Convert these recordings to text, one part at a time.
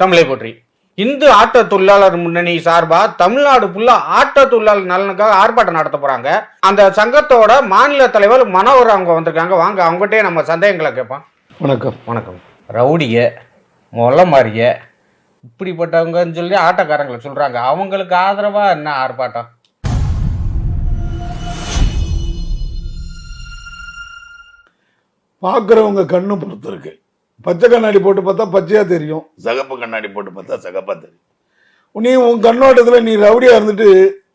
தமிழை போற்றி. இந்து ஆட்டோ தொழிலாளர் முன்னணி சார்பா தமிழ்நாடு ஃபுல்லா ஆட்டோ தொழிலாளர் நலனுக்காக ஆர்ப்பாட்டம் நடத்த போறாங்க. அந்த சங்கத்தோட மாநில தலைவர் மனோகர் அவங்க வந்திருக்காங்க. வாங்க அவங்ககிட்டயே நம்ம சந்தேகங்களை கேட்போம். வணக்கம். வணக்கம். ரவுடிய மொல்ல மாறிய இப்படிப்பட்டவங்கன்னு சொல்லி ஆட்டோக்காரங்களை சொல்றாங்க. அவங்களுக்கு ஆதரவா என்ன ஆர்ப்பாட்டம்? பார்க்குறவங்க கண்ணு பொறுத்து இருக்கு பச்சை கண்ணாடி போட்டு பார்த்தா பச்சையா தெரியும். சகப்பு கண்ணாடி போட்டு பார்த்தா சகப்பா தெரியும். நீ உன் கண்ணோட்டத்தில் நீ ரவுடியா இருந்துட்டு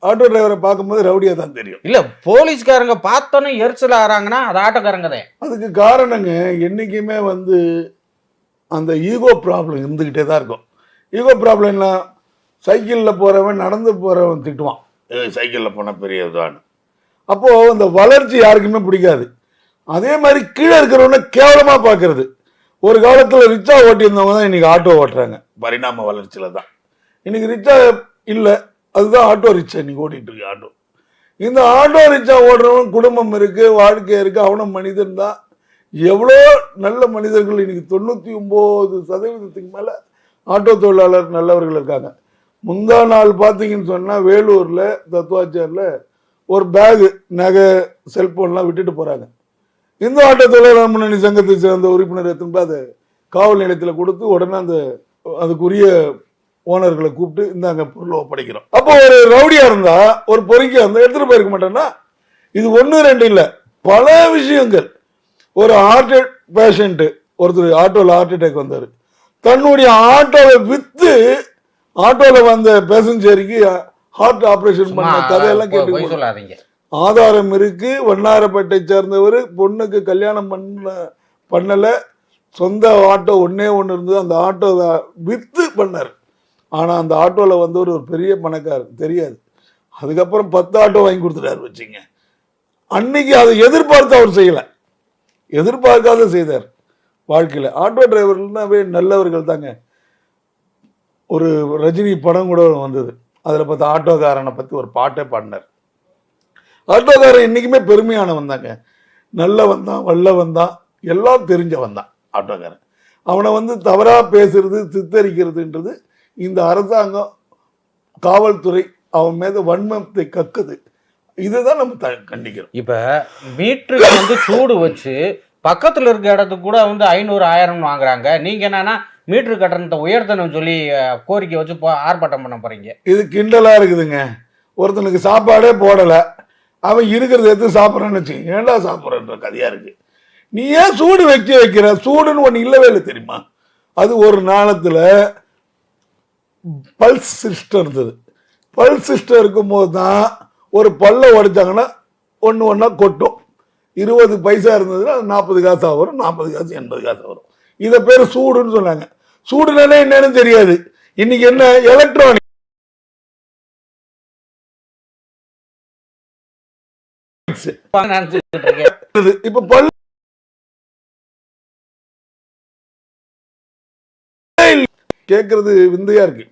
ஆட்டோ டிரைவரை பார்க்கும்போது ரவுடியா தான் தெரியும். இல்ல போலீஸ்காரங்க பார்த்தோன்னே எரிச்சல் ஆறாங்கன்னா அது ஆட்டோக்காரங்க தான். அதுக்கு காரணங்க என்னைக்குமே வந்து அந்த ஈகோ ப்ராப்ளம் இருந்துக்கிட்டே தான் இருக்கும். ஈகோ ப்ராப்ளம் என்ன சைக்கிளில் போகிறவன் நடந்து போகிறவன் திட்டுவான். சைக்கிளில் போனால் பெரிய இதுவான்னு அப்போது அந்த வளர்ச்சி யாருக்குமே பிடிக்காது. அதே மாதிரி கீழே இருக்கிறவன கேவலமாக பார்க்கறது. ஒரு காலத்தில் ரிச்சா ஓட்டியிருந்தவங்க தான் இன்னைக்கு ஆட்டோ ஓட்டுறாங்க. பரிணாம வளர்ச்சியில் தான். இன்னைக்கு ரிச்சா இல்லை அதுதான் ஆட்டோ ரிச்சா இன்னைக்கு ஓட்டிட்டு இருக்கு ஆட்டோ. இந்த ஆட்டோ ரிச்சா ஓடுறவன் குடும்பம் இருக்கு வாழ்க்கை இருக்கு அவனும் மனிதன் தான். எவ்வளோ நல்ல மனிதர்கள் இன்னைக்கு தொண்ணூற்றி ஒம்பது சதவீதத்துக்கு மேலே ஆட்டோ தொழிலாளர் நல்லவர்கள் இருக்காங்க. முந்தா நாள் பார்த்தீங்கன்னு சொன்னால் வேலூரில் தத்துவாச்சாரில் ஒரு பேகு நகை செல்போன்லாம் விட்டுட்டு போகிறாங்க இந்து ஆட்டோ தொழிலாளர் முன்னணி சங்கத்தை சேர்ந்த உறுப்பினர் எத்தனை அதை காவல் நிலையத்தில் கொடுத்து உடனே அந்த அதுக்குரிய ஓனர்களை கூப்பிட்டு இந்தாங்க பொருளை ஒப்படைக்கிறோம். அப்போ ஒரு ரவுடியா இருந்தா ஒரு பொறுக்கி இருந்தா எடுத்துட்டு போயிருக்க மாட்டேன்னா இது ஒன்று ரெண்டு இல்லை. பல விஷயங்கள். ஒரு ஹார்ட் பேஷண்ட்டு ஒருத்தர் ஆட்டோவில் ஹார்ட் அட்டாக் வந்தார். தன்னுடைய ஆட்டோவை விற்று ஆட்டோவில் வந்த பேசஞ்சருக்கு ஹார்ட் ஆப்ரேஷன் பண்ண கதையெல்லாம் கேட்டு சொல்லாதீங்க. ஆதாரம் இருக்கு. வண்ணாரப்பேட்டை சேர்ந்தவர். பொண்ணுக்கு கல்யாணம் பண்ண பண்ணலை. சொந்த ஆட்டோ ஒன்றே ஒன்று இருந்தது. அந்த ஆட்டோவை விற்று பண்ணார். ஆனால் அந்த ஆட்டோவில் வந்தவர் ஒரு பெரிய பணக்காரர். தெரியாது. அதுக்கப்புறம் பத்து ஆட்டோ வாங்கி கொடுத்துட்டாரு வச்சுங்க. அன்னைக்கு அதை எதிர்பார்த்து அவர் செய்யலை. எதிர்பார்க்காத செய்தார் வாழ்க்கையில். ஆட்டோ டிரைவர்கள்னாவே நல்லவர்கள் தாங்க. ஒரு ரஜினி படம் கூட வந்தது. அதில் பார்த்து ஆட்டோக்காரனை பற்றி ஒரு பாட்டே பாடினார். ஆட்டோக்காரன் என்றைக்குமே பெருமையானவன் தாங்க. நல்லவன் தான் வல்லவன் தான் எல்லாம் தெரிஞ்சவன் தான் ஆட்டோக்காரன் அவனை வந்து தவறாக பேசுறது சித்தரிக்கிறதுன்றது இந்த அரசாங்கம் காவல்துறை அவன் மீது வன்மத்தை கக்குது. இதுதான் நம்ம த கண்டிக்கிறோம். இப்ப மீட்டருக்கு வந்து சூடு வச்சு பக்கத்துல இருக்க இடத்துக்கு கூட வந்து ஐநூறு ஆயிரம் வாங்குறாங்க. நீங்க என்னன்னா மீட்டர் கட்டணத்தை உயர்த்தணும்னு சொல்லி கோரிக்கை வச்சு போ- ஆர்ப்பாட்டம் பண்ண போறீங்க. இது கிண்டலாக இருக்குதுங்க. ஒருத்தனுக்கு சாப்பாடே போடலை. அவன் இருக்கிறத எடுத்து சாப்பிட்றான்னு வச்சு ஏன்டா சாப்பிட்றன்ற கதையாக இருக்கு. நீ ஏன் சூடு வச்சு வைக்கிற? சூடுன்னு ஒன்று இல்லவே இல்லை தெரியுமா? அது ஒரு நாளத்தில் பல்ஸ் சிஸ்டம் இருந்தது. பல்ஸ் சிஸ்டம் இருக்கும்போது தான் ஒரு பல்ல உடைச்சாங்கன்னா ஒன்று ஒன்றா கொட்டும். இருபது பைசா இருந்ததுன்னா அது நாற்பது காசாக வரும் நாற்பது காசு எண்பது காசாக வரும். இதை பேர் சூடுன்னு சொன்னாங்க. சூடுனாலே என்னன்னு தெரியாது. இன்னைக்கு என்ன? எலக்ட்ரானிக் நினைச்சிட்டு இருக்கேன் இப்ப பல் கேட்கறது விந்தையா இருக்கு.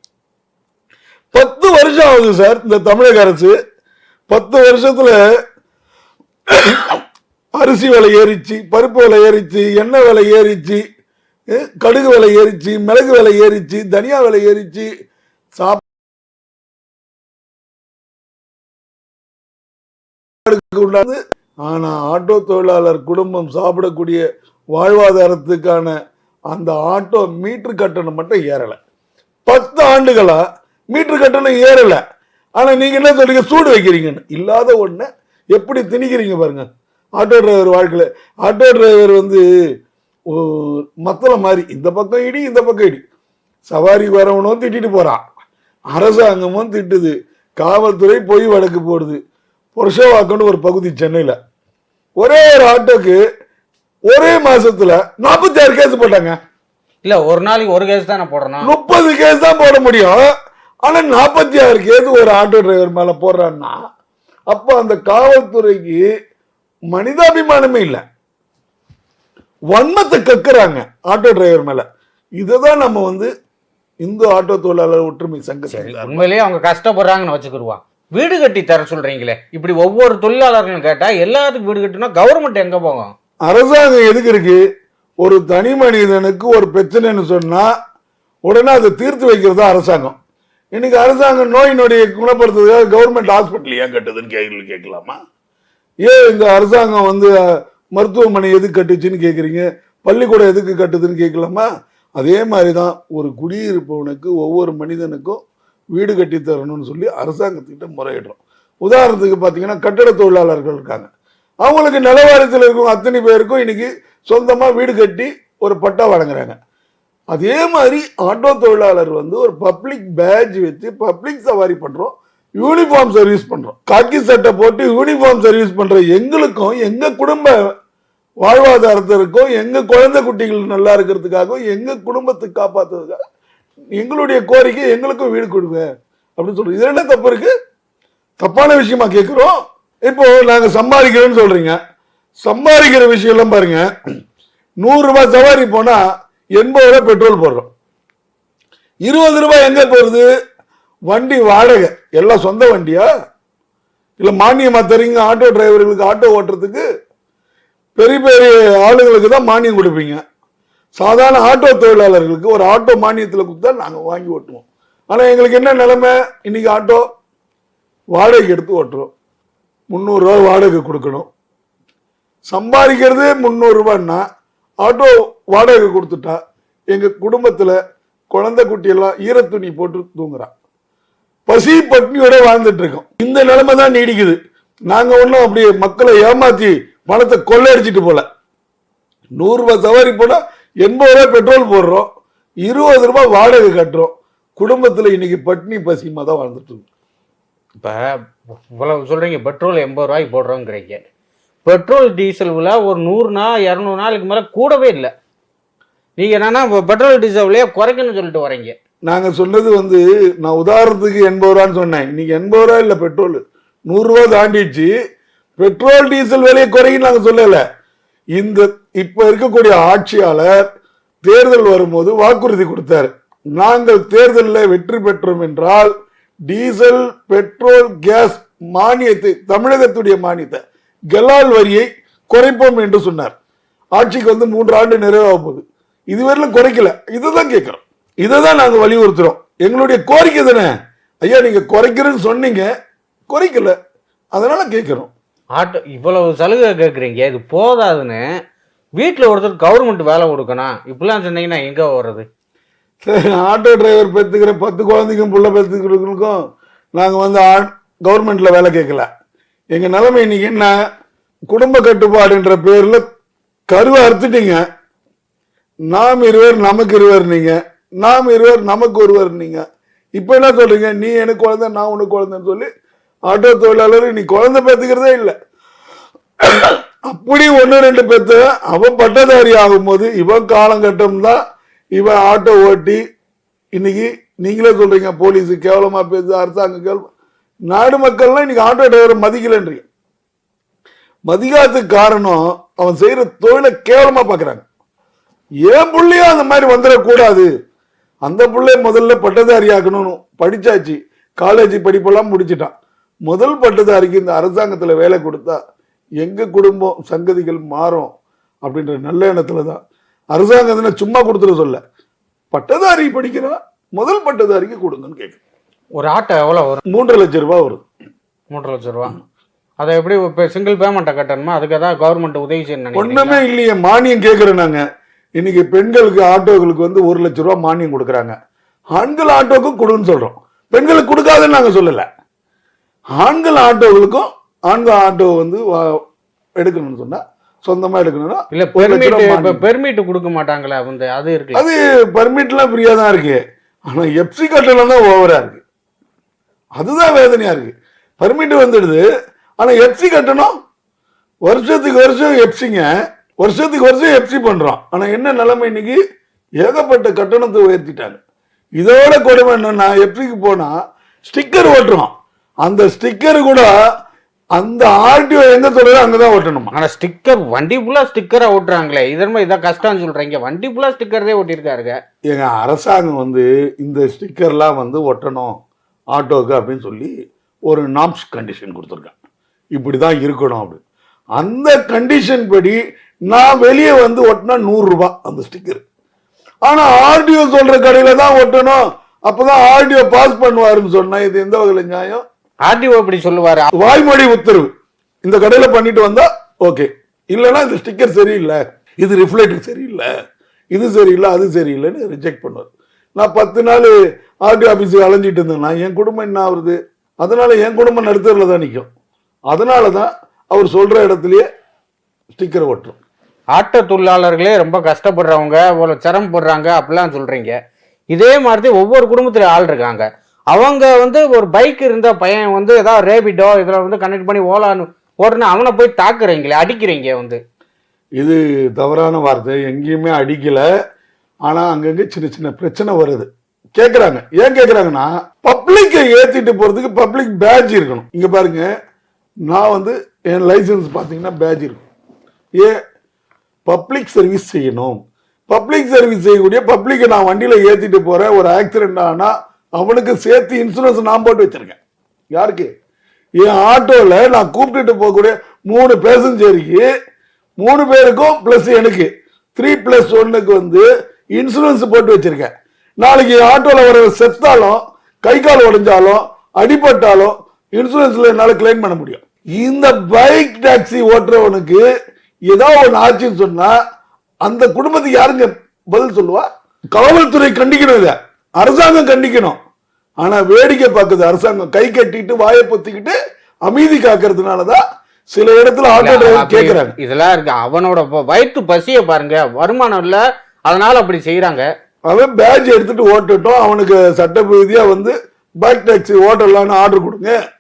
பத்து வருஷம் ஆகுது சார் இந்த தமிழக அரசு. பத்து வருஷத்துல அரிசி விலை ஏறிச்சு பருப்பு விலை ஏறிச்சு எண்ணெய் விலை ஏறிச்சு கடுகு விலை ஏறிச்சு மிளகு விலை ஏறிச்சு தனியா விலை ஏறிச்சு சாப்பாடுக்கு உண்டானது ஆனால் ஆட்டோ தொழிலாளர் குடும்பம் சாப்பிடக்கூடிய வாழ்வாதாரத்துக்கான அந்த ஆட்டோ மீட்டர் கட்டணம் மட்டும் ஏறலை. பத்து ஆண்டுகளாக மீட்டர் கட்டணம் ஏறலை. ஆனால் நீங்கள் என்ன சொல்றீங்க? சூடு வைக்கிறீங்கன்னு. இல்லாத ஒண்ணு எப்படி திணிக்கிறீங்க பாருங்க. ஆட்டோ டிரைவர் வாழ்க்கையில் ஆட்டோ டிரைவர் வந்து ஒரு மாதிரி இந்த பக்கம் இடி இந்த பக்கம் இடி. சவாரி வரவனும் திட்டிட்டு போகிறான் அரசாங்கமும் திட்டுது. காவல்துறை பொய் வழக்கு போடுது. புருஷவாக்கம்னு ஒரு பகுதி சென்னையில். ஒரே ஒரு ஆட்டோக்கு ஒரே மாசத்துல நாற்பத்தி ஆறு கேஸ் போட்டாங்க. இல்ல ஒரு நாளைக்கு ஒரு கேஸ் தானே போடணும் முப்பது கேஸ் தான் போட முடியும். ஆனா நாற்பத்தி ஆறு கேஸ் ஒரு ஆட்டோ டிரைவர் மேல போடுறான்னா அப்ப அந்த காவல்துறைக்கு மனிதாபிமானமே இல்லை. வன்மத்தை கக்குறாங்க ஆட்டோ டிரைவர் மேல. இதுதான் நம்ம வந்து இந்து ஆட்டோ தொழிலாளர் ஒற்றுமை சரி சங்கத்தில் உண்மையிலேயே அவங்க கஷ்டப்படுறாங்கன்னு வச்சுக்கிடுவான் வீடு கட்டி தர சொல்றீங்களே? இப்படி ஒவ்வொரு தொழிலாளர்களும் கேட்டா எல்லாத்துக்கும் வீடு கட்டினா கவர்மெண்ட் எங்க போகும்? அரசாங்கம் எதுக்கு இருக்கு? ஒரு தனி மனிதனுக்கு ஒரு பிரச்சனைன்னு சொன்னா உடனே அதை தீர்த்து வைக்கிறது தான் அரசாங்கம். இன்னைக்கு அரசாங்கம் நோய் நொடியை குணப்படுத்துறதுக்காக கவர்மெண்ட் ஹாஸ்பிட்டல் ஏன் கட்டுதுன்னு கேள்வி கேட்கலாமா? ஏன் இந்த அரசாங்கம் வந்து மருத்துவமனை எதுக்கு கட்டுச்சுன்னு கேட்குறீங்க பள்ளிக்கூடம் எதுக்கு கட்டுதுன்னு கேட்கலாமா? அதே மாதிரி தான் ஒரு குடியிருப்பவனுக்கு ஒவ்வொரு மனிதனுக்கும் வீடு கட்டி தரணும்னு சொல்லி அரசாங்கத்துக்கிட்ட முறையிடுறோம். உதாரணத்துக்கு பார்த்தீங்கன்னா கட்டட தொழிலாளர்கள் இருக்காங்க. அவங்களுக்கு நிலவாரத்தில் இருக்கும் அத்தனை பேருக்கும் இன்னைக்கு சொந்தமாக வீடு கட்டி ஒரு பட்டா வழங்குறாங்க. அதே மாதிரி ஆட்டோ தொழிலாளர் வந்து ஒரு பப்ளிக் பேட்ச் வச்சு பப்ளிக் சவாரி பண்ணுறோம் யூனிஃபார்ம் சர்வீஸ் பண்ணுறோம் காக்கி சட்டை போட்டு யூனிஃபார்ம் சர்வீஸ் பண்ணுற எங்களுக்கும் எங்கள் குடும்ப வாழ்வாதாரத்திற்கும் எங்கள் குழந்தை குட்டிகள் நல்லா இருக்கிறதுக்காகவும் எங்கள் குடும்பத்தை காப்பாற்றுறதுக்காக எங்களுடைய கோரிக்கை எங்களுக்கும் வீடு கொடுங்க அப்படின்னு சொல்றோம் இது என்ன தப்பு இருக்கு? தப்பான விஷயமா கேட்குறோம் இப்போ நாங்க சம்பாதிக்கிறோம்னு சொல்றீங்க. சம்பாதிக்கிற விஷயம் எல்லாம் பாருங்க. நூறு ரூபாய் சவாரி போனா எண்பது ரூபாய் பெட்ரோல் போடுறோம். இருபது ரூபாய் எங்க போறது? வண்டி வாடகை. எல்லாம் சொந்த வண்டியா? இல்லை மானியமாக தரீங்க? ஆட்டோ டிரைவர்களுக்கு ஆட்டோ ஓட்டுறதுக்கு பெரிய பெரிய ஆளுங்களுக்கு தான் மானியம் கொடுப்பீங்க. சாதாரண ஆட்டோ தொழிலாளர்களுக்கு ஒரு ஆட்டோ மானியத்தில் கொடுத்தா நாங்கள் வாங்கி ஓட்டுவோம். ஆனால் எங்களுக்கு என்ன நிலைமை? இன்றைக்கி ஆட்டோ வாடகைக்கு எடுத்து ஓட்டுறோம். முந்நூறுரூவா வாடகை கொடுக்கணும். சம்பாதிக்கிறது முந்நூறுரூவான்னா ஆட்டோ வாடகை கொடுத்துட்டா எங்கள் குடும்பத்தில் குழந்தை குட்டியெல்லாம் ஈரத்துணி போட்டு தூங்குறான் பசி பட்னியோட வாழ்ந்துட்டு இருக்கோம். இந்த நிலைமை தான் நீடிக்குது. நாங்கள் ஒன்றும் அப்படியே மக்களை ஏமாற்றி பணத்தை கொள்ளையடிச்சிட்டு போல. நூறுரூவா சவாரி போனால் எண்பது ரூபாய் பெட்ரோல் போடுறோம் இருபது ரூபாய் வாடகை கட்டுறோம். குடும்பத்துல இன்னைக்கு பட்னி பசிமா தான் வாழ்ந்துட்டு இருக்கோம் இப்போ இவ்வளவு சொல்கிறீங்க பெட்ரோல் எண்பது ரூபாய்க்கு போடுறோங்கிறீங்க. பெட்ரோல் டீசல் விலை ஒரு நூறு நாள் இரநூறு நாளுக்கு மேலே கூடவே இல்லை. நீங்கள் என்னன்னா பெட்ரோல் டீசல் விலையை குறைக்கணும்னு சொல்லிட்டு வரீங்க. நாங்க சொன்னது வந்து நான் உதாரணத்துக்கு எண்பது ரூபான்னு சொன்னேன். இன்னைக்கு எண்பது ரூபா இல்ல பெட்ரோல். நூறு ரூபா தாண்டிடுச்சு. பெட்ரோல் டீசல் விலையை குறையும் நாங்க சொல்லல. இந்த இப்ப இருக்கக்கூடிய ஆட்சியாளர் தேர்தல் வரும்போது வாக்குறுதி கொடுத்தாரு. நாங்கள் தேர்தலில் வெற்றி பெற்றோம் என்றால் டீசல் பெட்ரோல் கேஸ் மானியத்தை தமிழகத்துடைய மானியத்தை கலால் வரியை குறைப்போம் என்று சொன்னார். ஆட்சிக்கு வந்து மூன்று ஆண்டு நிறைவாக போகுது. இதுவரையிலும் குறைக்கல. இதுதான் கேட்குறோம். இதை தான் நாங்கள் வலியுறுத்துறோம். எங்களுடைய கோரிக்கை தானே? ஐயா நீங்கள் குறைக்கிறேன்னு சொன்னீங்க. குறைக்கல. அதனால கேட்குறோம். ஆட்டோ இவ்வளவு சலுகை கேட்குறீங்க. இது போதாதுன்னு வீட்டில் ஒருத்தர் கவர்மெண்ட் வேலை கொடுக்கணும். இப்படிலாம் சொன்னீங்கன்னா எங்கே வர்றது? சரி, ஆட்டோ டிரைவர் பெற்றுக்கிற பத்து குழந்தைக்கும் பிள்ளை பெற்றுக்கிறவங்களுக்கும் நாங்கள் வந்து ஆ கவர்மெண்ட்டில் வேலை கேட்கல. எங்கள் நிலைமை இன்னைக்கு என்ன? குடும்ப கட்டுப்பாடுன்ற பேரில் கருவை அறுத்துட்டீங்க. நாம் இருவர் நமக்கு இருவர் நீங்கள் நாம் இருவர் நமக்கு ஒருவர் நீங்கள் இப்போ என்ன சொல்கிறீங்க நீ எனக்கு குழந்தை நான் உனக்கு குழந்தைன்னு சொல்லி ஆட்டோ தொழிலாளர் நீ குழந்தை பெற்றுக்கிறதே இல்லை. அப்படி ஒன்று ரெண்டு பேர்த்த அவன் பட்டதாரி ஆகும்போது இவன் காலங்கட்டம் தான் இவன் ஆட்டோ ஓட்டி இன்னைக்கு நீங்களே சொல்றீங்க போலீஸ் கேவலமா பேசு அரசாங்கம் கேவலம். நாடு மக்கள்லாம் இன்னைக்கு ஆட்டோ டிரைவரை மதிக்கலன்றீங்க. மதிக்காததுக்கு காரணம் அவன் செய்யற தொழிலை கேவலமா பாக்குறாங்க. ஏன் புள்ளையும் அந்த மாதிரி வந்துடக்கூடாது? அந்த பிள்ளை முதல்ல பட்டதாரி ஆக்கணும்னு படிச்சாச்சு. காலேஜ் படிப்பெல்லாம் முடிச்சிட்டான். முதல் பட்டதாரிக்கு இந்த அரசாங்கத்துல வேலை கொடுத்தா எங்க குடும்பம் சங்கதிகள் மாறும் அப்படின்ற நல்ல எண்ணத்துல தான் அரசாங்கத்துல சும்மா கொடுத்துட சொல்ல. பட்டதாரி படிக்கிறான் முதல் பட்டதாரிக்கு கொடுங்கன்னு கேட்குறேன் ஒரு ஆட்டோ எவ்வளோ வரும்? மூன்றரை லட்சம் ரூபாய் வருது மூன்றரை லட்ச ரூபா. அதை எப்படி இப்போ சிங்கிள் பேமெண்ட்டை கட்டணுமா? அதுக்கு ஏதாவது கவர்மெண்ட் உதவி செய்யணும் ஒண்ணுமே நினைக்கிறீங்களா? இல்லையே மானியம் கேட்கிறோம் நாங்க. இன்னைக்கு பெண்களுக்கு ஆட்டோகளுக்கு வந்து ஒரு லட்ச ரூபாய் மானியம் கொடுக்குறாங்க. ஆண்கள் ஆட்டோக்கும் கொடுன்னு சொல்றோம். பெண்களுக்கு கொடுக்காதுன்னு நாங்க சொல்லல. ஆண்கள் ஆட்டோகளுக்கும் ஆண்கள் ஆட்டோ வந்து எடுக்கணும்னு சொன்னா சொந்தமா எடுக்கணும்னா இல்ல பெர்மிட். பெர்மிட் கொடுக்க மாட்டாங்களே வந்து அது இருக்குல்ல அது பர்மிட்லாம் ஃப்ரீயா தான் இருக்கு. ஆனா எஃப்சி கட்டணம் தான் ஓவரா இருக்கு. அதுதான் வேதனையா இருக்கு. பர்மிட் வந்துடுது. ஆனா எஃப்சி கட்டணம் வருஷத்துக்கு வருஷம் எஃப்சிங்க வருஷத்துக்கு வருஷம் எஃப்சி பண்றோம். ஆனா என்ன நிலைமை இன்னைக்கு? ஏகப்பட்ட கட்டணத்தை உயர்த்திட்டாங்க. இதோட கொடுமை என்னன்னா எஃப்சிக்கு போனா ஸ்டிக்கர் ஓட்டுறோம். அந்த ஸ்டிக்கர் கூட அந்த ஆர்டிஓ எங்க சொல்றதோ அங்கதான் ஓட்டணுமா? ஆனா ஸ்டிக்கர் வண்டி ஃபுல்லா ஸ்டிக்கரா ஓட்டுறாங்களே. இதன் இதான் கஷ்டம்னு சொல்றீங்க. வண்டி ஃபுல்லா ஸ்டிக்கர்தே ஒட்டியிருக்காருங்க எங்க அரசாங்கம் வந்து இந்த ஸ்டிக்கர்லாம் வந்து ஒட்டணும் ஆட்டோக்கு அப்படின்னு சொல்லி ஒரு நாம்ஸ் கண்டிஷன் கொடுத்துருக்காங்க. இப்படி தான் இருக்கணும் அப்படின்னு அந்த கண்டிஷன் படி நான் வெளியே வந்து ஒட்டினா நூறுரூபா அந்த ஸ்டிக்கர் ஆனா ஆர்டிஓ சொல்ற கடையில தான் ஒட்டணும். அப்பதான் ஆர்டிஓ பாஸ் பண்ணுவாருன்னு சொன்னா இது எந்த வகையில நியாயம்? ஆர்டிஓ இப்படி சொல்லுவாரு. வாய்மொழி உத்தரவு. இந்த கடையில பண்ணிட்டு வந்தா ஓகே. இல்லைன்னா இந்த ஸ்டிக்கர் சரியில்லை. இது ரிஃப்ளெக்டர் சரியில்லை. இது சரியில்லை அது சரியில்லைன்னு ரிஜெக்ட் பண்ணுவார். நான் பத்து நாள் ஆர்டி ஆஃபீஸுக்கு அலைஞ்சிட்டு இருந்தேன்னா என் குடும்பம் என்ன ஆகுறது? அதனால என் குடும்பம் நடுத்தரில் தான் நிற்கும் அதனால தான் அவர் சொல்ற இடத்துலயே ஸ்டிக்கரை ஒட்டுரும் ஆட்டோ தொழிலாளர்களே ரொம்ப கஷ்டப்படுறவங்க இவ்வளோ சிரமப்படுறாங்க அப்படிலாம் சொல்றீங்க. இதே மாதிரி ஒவ்வொரு குடும்பத்துல ஆள் இருக்காங்க. அவங்க வந்து ஒரு பைக் இருந்த பையன் வந்து ஏதாவது ரேபிடோ இதில் வந்து கனெக்ட் பண்ணி ஓலான்னு ஓடுனா அவனை போய் தாக்குறீங்களே அடிக்கிறீங்க வந்து. இது தவறான வார்த்தை எங்கேயுமே அடிக்கல. ஆனால் அங்கங்கே சின்ன சின்ன பிரச்சனை வருது. கேட்குறாங்க ஏன் கேட்குறாங்கன்னா பப்ளிக்கை ஏற்றிட்டு போகிறதுக்கு பப்ளிக் பேட்ச் இருக்கணும். இங்கே பாருங்க நான் வந்து என் லைசன்ஸ் பார்த்தீங்கன்னா பேட்ச் இருக்கும். ஏன் பப்ளிக் சர்வீஸ் செய்யணும். பப்ளிக் சர்வீஸ் செய்யக்கூடிய பப்ளிக்கை நான் வண்டியில் ஏற்றிட்டு போகிறேன் ஒரு ஆக்சிடென்ட் ஆனால் அவனுக்கு சேர்த்து இன்சூரன்ஸ் நான் போட்டு வச்சிருக்கேன். யாருக்கு? என் ஆட்டோவில் நான் கூப்பிட்டுட்டு போகக்கூடிய மூணு பேசஞ்சருக்கு மூணு பேருக்கும் ப்ளஸ் எனக்கு. த்ரீ ப்ளஸ் ஒன்னுக்கு வந்து இன்சூரன்ஸ் போட்டு வச்சிருக்கேன். நாளைக்கு என் ஆட்டோல வர செத்தாலும் கை கால் உடைஞ்சாலும் அடிபட்டாலும் இன்சூரன்ஸில் என்னால் கிளைம் பண்ண முடியும். இந்த பைக் டாக்ஸி ஓட்டுறவனுக்கு ஏதோ ஒன்று ஆச்சுன்னு சொன்னால் அந்த குடும்பத்துக்கு யாருங்க பதில் சொல்லுவா? காவல்துறை கண்டிக்கணும் இதை. அரசாங்கம் கண்டிக்கணும். ஆனா வேடிக்கை பார்க்குது அரசாங்கம். கை கட்டிட்டு வாயை பொத்திக்கிட்டு அமைதி காக்கிறதுனாலதான் சில இடத்துல ஆட்டோ டிரைவர் கேக்குறாங்க. இதெல்லாம் இருக்கு. அவனோட வ- வயிற்று பசிய பாருங்க. வருமானம் இல்ல. அதனால அப்படி செய்யறாங்க அவன் பேட்ச் எடுத்துட்டு ஓட்டட்டும். அவனுக்கு சட்ட ரீதியா வந்து பைக் டாக்ஸி ஓட்டலாம்னு ஆர்டர் கொடுங்க.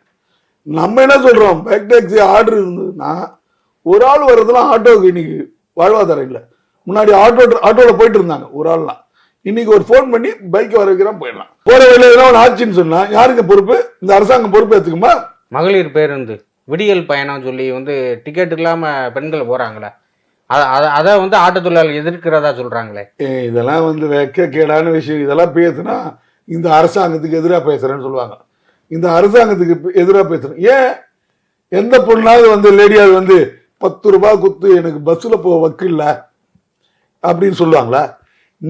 நம்ம என்ன சொல்றோம்? பைக் டாக்ஸி ஆர்டர் இருந்ததுன்னா ஒரு ஆள் வர்றதுலாம் ஆட்டோவுக்கு இன்னைக்கு வாழ்வாதாரம் இல்லை. முன்னாடி ஆட்டோ ஆட்டோல போயிட்டு இருந்தாங்க ஒரு ஆள்லாம். இன்னைக்கு ஒரு ஃபோன் பண்ணி பைக் வர வைக்கிறான் போயிடலாம். போற வழியில எதனா ஒன்று ஆச்சுன்னு சொன்னா யாருங்க பொறுப்பு? இந்த அரசாங்கம் பொறுப்பு எடுத்துக்குமா மகளிர் பேருந்து விடியல் பயணம் சொல்லி வந்து டிக்கெட் இல்லாம பெண்கள் போறாங்களே. அத- வந்து ஆட்டோ தொழிலாளர் எதிர்க்கிறதா சொல்றாங்களே? ஏய், இதெல்லாம் வந்து வெக்க கேடான விஷயம். இதெல்லாம் பேசுனா இந்த அரசாங்கத்துக்கு எதிராக பேசுறேன்னு சொல்லுவாங்க. இந்த அரசாங்கத்துக்கு எதிராக பேசுறேன். ஏன்? எந்த பொண்ணாவது வந்து லேடியாவது வந்து பத்து ரூபாய் குத்து எனக்கு பஸ்ஸில் போக வக்கில்ல அப்படின்னு சொல்லுவாங்களா?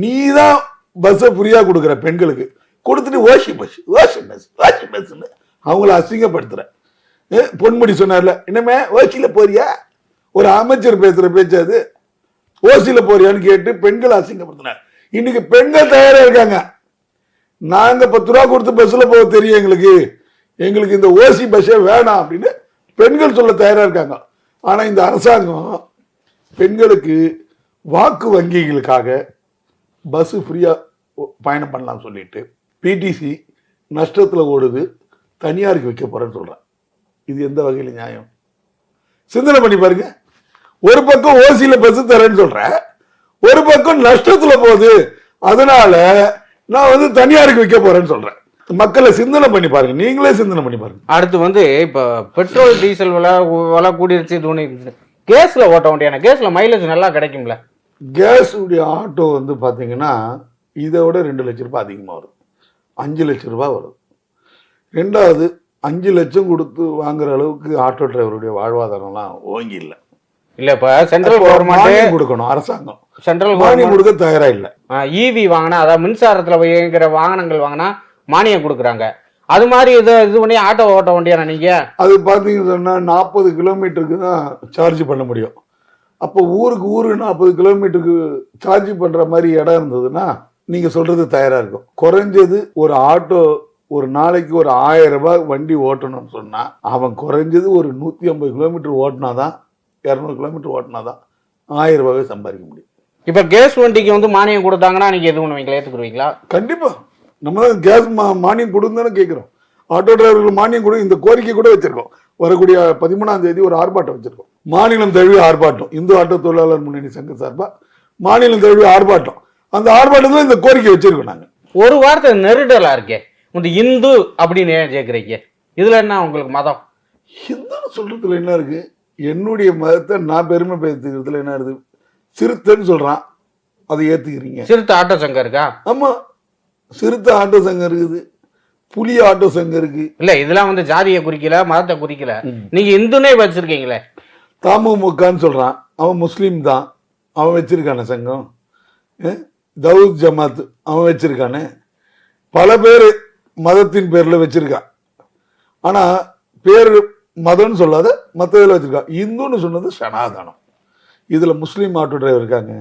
நீ தான் பஸ்ஸை ஃப்ரீயாக கொடுக்குற பெண்களுக்கு. கொடுத்துட்டு ஓசி பஸ் ஓசி பஸ் ஓசி பஸ்ன்னு அவங்கள அசிங்கப்படுத்துகிறேன் பொன்முடி சொன்னார்ல என்னமே ஓசியில் போறியா? ஒரு அமைச்சர் பேசுகிற பேச்சு அது. ஓசியில் போறியான்னு கேட்டு பெண்கள் அசிங்கப்படுத்தினார். இன்னைக்கு பெண்கள் தயாராக இருக்காங்க. நாங்கள் பத்து ரூபா கொடுத்து பஸ்ஸில் போக தெரியும் எங்களுக்கு. எங்களுக்கு இந்த ஓசி பஸ்ஸே வேணாம் அப்படின்னு பெண்கள் சொல்ல தயாராக இருக்காங்க. ஆனால் இந்த அரசாங்கம் பெண்களுக்கு வாக்கு வங்கிகளுக்காக பஸ்ஸு ஃப்ரீயாக பயணம் பண்ணலாம் சொல்லிட்டு பிடிசி நஷ்டத்தில் ஓடுது தனியாருக்கு வைக்க போகிறேன்னு சொல்கிறேன் இது எந்த வகையில் நியாயம்? சிந்தனை பண்ணி பாருங்க. ஒரு பக்கம் ஓசியில் பஸ் தரேன்னு சொல்கிறேன் ஒரு பக்கம் நஷ்டத்தில் போகுது அதனால நான் வந்து தனியாருக்கு விற்க போகிறேன்னு சொல்கிறேன் மக்களை சிந்தனை பண்ணி பாருங்க நீங்களே சிந்தனை பண்ணி பாருங்க. அடுத்து வந்து இப்போ பெட்ரோல் டீசல் விலை விலை கூடிருச்சு இது ஒன்று ஓட்ட வேண்டியான கேஸில் மைலேஜ் நல்லா கிடைக்கும்ல? கேஸ் உடைய ஆட்டோ வந்து பாத்தீங்கன்னா இதை விட ரெண்டு லட்ச ரூபாய் அதிகமாக வரும். அஞ்சு லட்ச ரூபாய் வரும். ரெண்டாவது அஞ்சு லட்சம் கொடுத்து வாங்குற அளவுக்கு ஆட்டோ டிரைவருடைய வாழ்வாதாரம்லாம் ஓங்கி இல்லை இல்ல இப்ப சென்ட்ரல் கவர்மெண்ட் மானியம் கொடுக்கணும் அரசாங்கம். சென்ட்ரல் கவர்மெண்ட் கொடுக்க தயாரா இல்லை. இவி வாங்கினா அதாவது மின்சாரத்துல இயங்குற வாகனங்கள் வாங்கினா மானியம் கொடுக்குறாங்க. அது மாதிரி இதை இது பண்ணி ஆட்டோ ஓட்ட வேண்டியான நீங்க? அது பார்த்தீங்கன்னு சொன்னால் நாற்பது கிலோமீட்டருக்கு தான் சார்ஜ் பண்ண முடியும். அப்போ ஊருக்கு ஊரு நாற்பது கிலோமீட்டருக்கு சார்ஜ் பண்ணுற மாதிரி இடம் இருந்ததுன்னா நீங்கள் சொல்கிறது தயாராக இருக்கும். குறைஞ்சது ஒரு ஆட்டோ ஒரு நாளைக்கு ஒரு ஆயிரம் ரூபாய் வண்டி ஓட்டணும்னு சொன்னால் அவன் குறைஞ்சது ஒரு நூற்றி ஐம்பது கிலோமீட்டர் ஓட்டினா தான் இரநூறு கிலோமீட்டர் ஓட்டினா தான் ஆயிரம் ரூபாவே சம்பாதிக்க முடியும். இப்ப கேஸ் வண்டிக்கு வந்து மானியம் கொடுத்தாங்கன்னா நீங்க எது பண்ணுவீங்களா? ஏத்துக்குருவீங்களா? கண்டிப்பாக நம்ம தான் கேஸ் மா மானியம் கொடுன்னு தானே கேட்குறோம் ஆட்டோ டிரைவர்களுக்கு மானியம் கொடு இந்த கோரிக்கை கூட வச்சிருக்கோம். வரக்கூடிய பதிமூணாம் தேதி ஒரு ஆர்ப்பாட்டம் வச்சிருக்கோம். மாநிலம் தழுவிய ஆர்ப்பாட்டம். இந்து ஆட்டோ தொழிலாளர் முன்னணி சங்க சார்பா மாநிலம் தழுவிய ஆர்ப்பாட்டம். அந்த ஆர்ப்பாட்டத்தில் இந்த கோரிக்கை வச்சிருக்கோம் நாங்கள் ஒரு வார்த்தை நெருடலா இருக்கே. இந்த இந்து அப்படின்னு ஏன் கேக்குறீங்க? இதுல என்ன உங்களுக்கு மதம்? ஹிந்துன்னு சொல்றதுல என்ன இருக்கு? என்னுடைய மதத்தை நான் பெருமை பேசுகிறதுல என்ன இருக்குது சிறுத்தைன்னு சொல்றான். அதை ஏத்துக்கிறீங்க. சிறுத்தை ஆட்டோ சங்கம் இருக்கா? ஆமா. சிறுத்தை ஆட்டோ சங்கம் இருக்குது. புலி ஆட்டோ சங்கம் இருக்கு. இல்ல இதெல்லாம் வந்து ஜாதியை குறிக்கல மதத்தை குறிக்கல. நீங்க இந்துனே வச்சிருக்கீங்களே. தமுமுகன்னு சொல்றான். அவன் முஸ்லீம் தான். அவன் வச்சிருக்கான சங்கம்? தவுத் ஜமாத் அவன் வச்சிருக்கானே. பல பேர் மதத்தின் பேர்ல வச்சிருக்கான் ஆனா பேர் மதம்னு சொல்லாத மற்ற இதில் வச்சிருக்கான் இந்துன்னு சொன்னது சனாதனம். இதுல முஸ்லீம் ஆட்டோ டிரைவர் இருக்காங்க.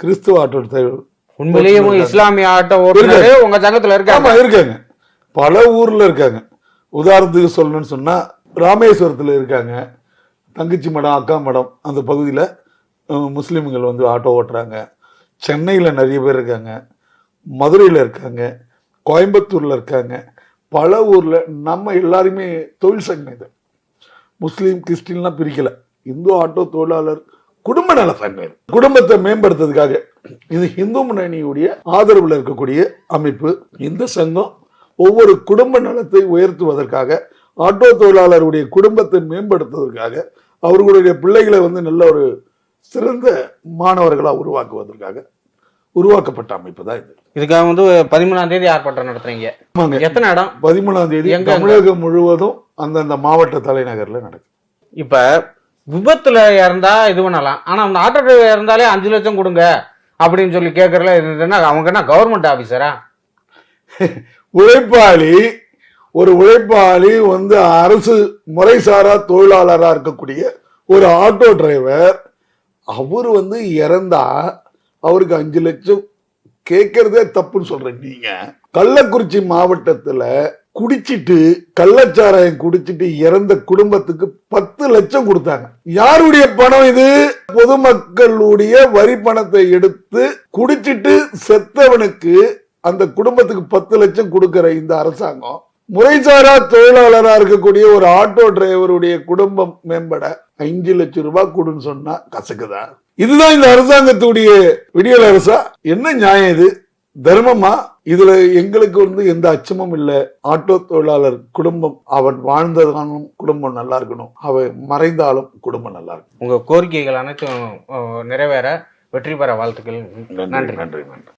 கிறிஸ்துவ ஆட்டோ டிரைவர் உண்மையிலேயே இஸ்லாமிய ஆட்டோ உங்க சங்கத்துல இருக்காங்க. இருக்காங்க. பல ஊரில் இருக்காங்க. உதாரணத்துக்கு சொல்லணும்னு சொன்னால் ராமேஸ்வரத்தில் இருக்காங்க. தங்கச்சி மடம் அக்கா மடம் அந்த பகுதியில் முஸ்லீம்கள் வந்து ஆட்டோ ஓட்டுறாங்க. சென்னையில் நிறைய பேர் இருக்காங்க. மதுரையில் இருக்காங்க. கோயம்புத்தூரில் இருக்காங்க. பல ஊரில் நம்ம எல்லாருமே தொழில் சங்கம் இது. முஸ்லீம் கிறிஸ்டின்லாம் பிரிக்கலை. இந்து ஆட்டோ தொழிலாளர் குடும்ப நல சங்கம் இது. குடும்பத்தை மேம்படுத்துறதுக்காக இது இந்து முன்னணியுடைய ஆதரவில் இருக்கக்கூடிய அமைப்பு. இந்த சங்கம் ஒவ்வொரு குடும்ப நலத்தை உயர்த்துவதற்காக ஆட்டோ தொழிலாளருடைய குடும்பத்தை மேம்படுத்துவதற்காக அவர்களுடைய பிள்ளைகளை வந்து நல்ல ஒரு சிறந்த மாணவர்களாக உருவாக்குவதற்காக உருவாக்கப்பட்ட அமைப்பு தான் இது. இதுக்காக வந்து பதிமூணாம் தேதி ஆர்ப்பாட்டம் நடத்துறீங்க. எத்தனை இடம்? பதிமூணாம் தேதி? தமிழகம் முழுவதும் அந்தந்த மாவட்ட தலைநகர்ல நடக்கும் இப்ப விபத்துல இறந்தா இது பண்ணலாம். ஆனா அந்த ஆட்டோ டிரைவர் இறந்தாலே அஞ்சு லட்சம் கொடுங்க அப்படின்னு சொல்லி கேட்கறல இருந்ததுன்னா அவங்க என்ன கவர்மெண்ட் ஆபீசரா உழைப்பாளி ஒரு உழைப்பாளி வந்து அரசு முறைசாரா தொழிலாளராக இருக்கக்கூடிய ஒரு ஆட்டோ டிரைவர் அவர் வந்து இறந்தா அவருக்கு அஞ்சு லட்சம் கேட்கறதே தப்புன்னு சொல்றேன் நீங்க. கள்ளக்குறிச்சி மாவட்டத்துல குடிச்சிட்டு கள்ளச்சாராயம் குடிச்சிட்டு இறந்த குடும்பத்துக்கு பத்து லட்சம் கொடுத்தாங்க. யாருடைய பணம் இது? பொதுமக்களுடைய வரி பணத்தை எடுத்து குடிச்சிட்டு செத்தவனுக்கு அந்த குடும்பத்துக்கு பத்து லட்சம் கொடுக்கிற இந்த அரசாங்கம் முறைசாரா தொழிலாளரா இருக்கக்கூடிய ஒரு ஆட்டோ டிரைவருடைய குடும்பம் மேம்பட அஞ்சு லட்சம் ரூபாய் கொடுன்னு சொன்னா கசக்குதா? இதுதான் இந்த அரசாங்கத்துடைய விடியல் அரசா? என்ன நியாயம் இது? தர்மமா? இதுல எங்களுக்கு வந்து எந்த அச்சமும் இல்லை. ஆட்டோ தொழிலாளர் குடும்பம் அவன் வாழ்ந்ததாலும் குடும்பம் நல்லா இருக்கணும். அவன் மறைந்தாலும் குடும்பம் நல்லா இருக்கணும். உங்க கோரிக்கைகள் அனைத்தும் நிறைவேற வெற்றி பெற வாழ்த்துக்கள். நன்றி. நன்றி நன்றி.